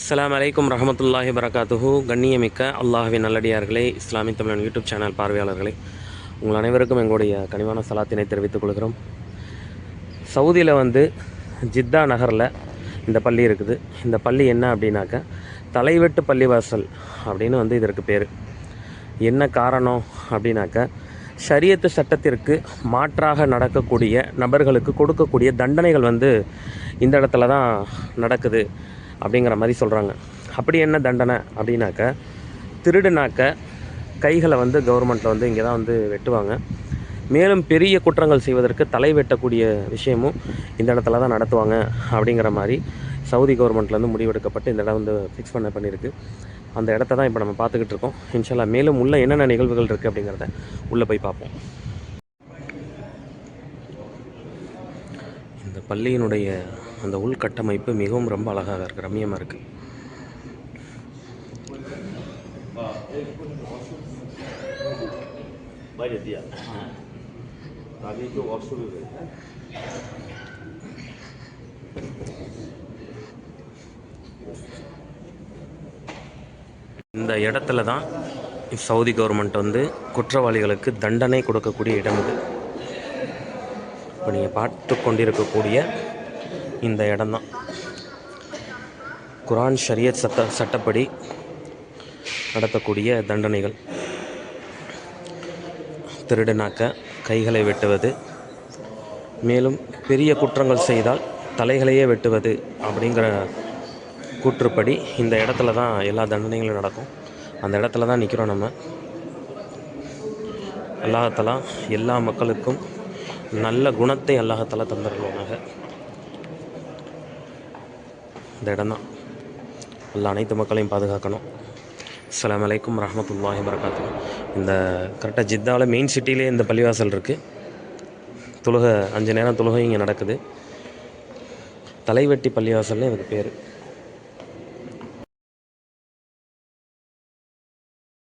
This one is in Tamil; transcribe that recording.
அஸ்லாம் அலைக்கும் ரஹமத்துல்லாஹி வரகாத்துஹு கண்ணியமிக்க அல்லாஹ்வின் நல்லடியார்களே இஸ்லாமிக் தமிழன் யூடியூப் சேனல் பார்வையாளர்களே உங்கள் அனைவருக்கும் எங்களுடைய கனிவான சலாத்தினை தெரிவித்துக் கொள்கிறோம். சவுதியில் வந்து ஜித்தா நகரில் இந்த பள்ளி இருக்குது. இந்த பள்ளி என்ன அப்படின்னாக்க தலைவெட்டு பள்ளிவாசல் அப்படின்னு வந்து இதற்கு பேர். என்ன காரணம் அப்படின்னாக்க ஷரியத்து சட்டத்திற்கு மாற்றாக நடக்கக்கூடிய நபர்களுக்கு கொடுக்கக்கூடிய தண்டனைகள் வந்து இந்த இடத்துல தான் நடக்குது. அப்படிங்கிற மாதிரி சொல்கிறாங்க அப்படி என்ன தண்டனை அப்படின்னாக்க திருடுனாக்க கைகளை வந்து கவர்மெண்ட்டில் வந்து இங்கே தான் வந்து வெட்டுவாங்க. மேலும் பெரிய குற்றங்கள் செய்வதற்கு தலை வெட்டக்கூடிய விஷயமும் இந்த இடத்துல தான் நடத்துவாங்க அப்படிங்கிற மாதிரி சவுதி கவர்மெண்ட்லேருந்து முடிவெடுக்கப்பட்டு இந்த இடம் வந்து ஃபிக்ஸ் பண்ண பண்ணியிருக்கு. அந்த இடத்த தான் இப்போ நம்ம பார்த்துக்கிட்டு இருக்கோம். இன்ஷால்லா மேலும் உள்ள என்னென்ன நிகழ்வுகள் இருக்குது அப்படிங்கிறத உள்ளே போய் பார்ப்போம். பள்ளியினுடைய அந்த உள்கட்டமைப்பு மிகவும் ரொம்ப அழகாக இருக்குது ரம்யமாக இருக்குது இந்த இடத்துல தான் சவுதி கவர்மெண்ட் வந்து குற்றவாளிகளுக்கு தண்டனை கொடுக்கக்கூடிய இடம் இது. இப்போ நீங்கள் பார்த்து கொண்டிருக்கக்கூடிய இந்த இடம்தான். குரான் ஷரியத் சட்ட சட்டப்படி நடத்தக்கூடிய தண்டனைகள். திருடுனாக்க கைகளை வெட்டுவது. மேலும் பெரிய குற்றங்கள் செய்தால் தலைகளையே வெட்டுவது அப்படிங்கிற கூற்றுப்படி இந்த இடத்துல தான் எல்லா தண்டனைகளும் நடக்கும். அந்த இடத்துல தான் நிற்கிறோம் நம்ம அல்லாஹத்தலா எல்லா மக்களுக்கும் நல்ல குணத்தை அல்லாஹத்தால் தந்துருவாங்க இந்த இடம்தான். எல்லா அனைத்து மக்களையும் பாதுகாக்கணும். அஸ்லாம் அலைக்கும் ரஹமத்துல்லாஹி வரகாத்து இந்த கரெக்டாக ஜித்தாவில் மெயின் சிட்டிலே இந்த பள்ளிவாசல் இருக்குது தொழுகை அஞ்சு நேரம் தொழுகை இங்கே நடக்குது. தலைவெட்டி பள்ளிவாசல்னு இதுக்கு பேர்.